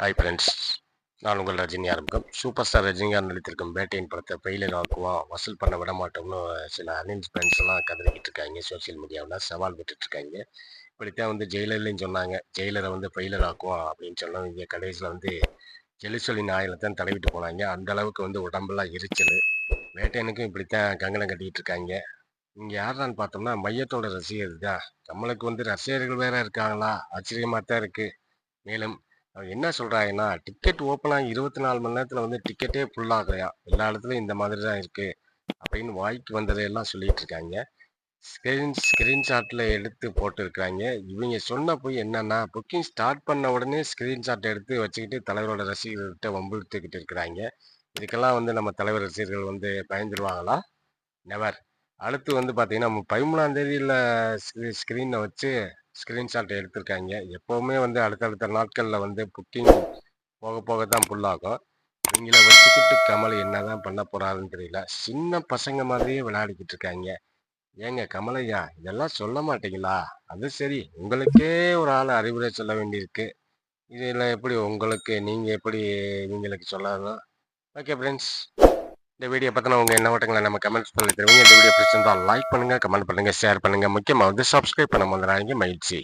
Hi friends நான் உங்கள் ரஜினி ஆரம்பிக்கும் சூப்பர் ஸ்டார் ரஜினிகாந்த் நடித்திருக்கும் பேட்டையின் படத்தை பெயிலில் ஆக்குவோம் வசூல் பண்ண விட மாட்டோம்னு சில அனௌன்ஸ்மெண்ட்ஸ் எல்லாம் கதறிக்கிட்டு இருக்காங்க. சோஷியல் மீடியாவில் சவால் விட்டுட்டு இருக்காங்க. இப்படித்தான் வந்து ஜெயிலர்லையும் சொன்னாங்க. ஜெயிலரை வந்து பெயிலர் ஆக்குவோம் அப்படின்னு சொன்னவங்க இங்கே கடைசியில் வந்து ஜெலிசொலின் ஆயில தான் தடவிட்டு போனாங்க. அந்த அளவுக்கு வந்து உடம்பெல்லாம் எரிச்சல். வேட்டையனுக்கும் இப்படித்தான் கங்கணம் கட்டிக்கிட்டு இருக்காங்க. இங்கே யாரான்னு பார்த்தோம்னா மையத்தோட ரசிகர் தான் நம்மளுக்கு வந்து ரசிகர்கள் வேற இருக்காங்களா? ஆச்சரியமாக தான் இருக்குது மேலும் அவர் என்ன சொல்கிறாங்கன்னா டிக்கெட் ஓப்பன் ஆகி இருபத்தி நாலு மணி நேரத்தில் வந்து டிக்கெட்டே ஃபுல் எல்லா இடத்துலையும் இந்த மாதிரி தான் இருக்குது அப்படின்னு வாய்க்கு வந்ததையெல்லாம் சொல்லிட்டு இருக்காங்க. ஸ்க்ரீன் ஸ்க்ரீன்ஷாட்டில் எடுத்து போட்டுருக்காங்க இவங்க சொன்ன போய் என்னென்னா புக்கிங் ஸ்டார்ட் பண்ண உடனே ஸ்க்ரீன்ஷாட் எடுத்து வச்சுக்கிட்டு தலைவரோட ரசிகர்கிட்ட வம்பிழுத்துக்கிட்டு இருக்கிறாங்க. இதுக்கெல்லாம் வந்து நம்ம தலைவர் ரசிகர்கள் வந்து பயந்துருவாங்களா? நெவர் அடுத்து வந்து பார்த்தீங்கன்னா பதிமூணாம் தேதியில் ஸ்க்ரீனை வச்சு ஸ்க்ரீன்ஷாட் எடுத்திருக்காங்க. எப்போவுமே வந்து அடுத்தடுத்த நாட்களில் வந்து புக்கிங் போக போக தான் புல்லாகும் இவங்கள வச்சுக்கிட்டு கமல் என்னதான் பண்ண போகிறாருன்னு தெரியல. சின்ன பசங்க மாதிரியே விளையாடிக்கிட்டு இருக்காங்க. ஏங்க கமலையா இதெல்லாம் சொல்ல மாட்டீங்களா? அது சரி உங்களுக்கே ஒரு ஆள் அறிவுரை சொல்ல வேண்டியிருக்கு. இதில் எப்படி உங்களுக்கு நீங்கள் எப்படி இவங்களுக்கு சொல்லலாம் ஓகே ஃப்ரெண்ட்ஸ் இந்த வீடியோ பற்றின உங்கள் என்ன ஓட்டங்களை நம்ம கமெண்ட்ஸ் பண்ணி தருவீங்க. இந்த வீடியோ பிடிச்சிருந்தால் லைக் பண்ணுங்கள் கமெண்ட் பண்ணுங்கள் ஷேர் பண்ணுங்கள் முக்கியமாக வந்து சப்ஸ்கிரைப் பண்ண முதலாங்க மகிழ்ச்சி.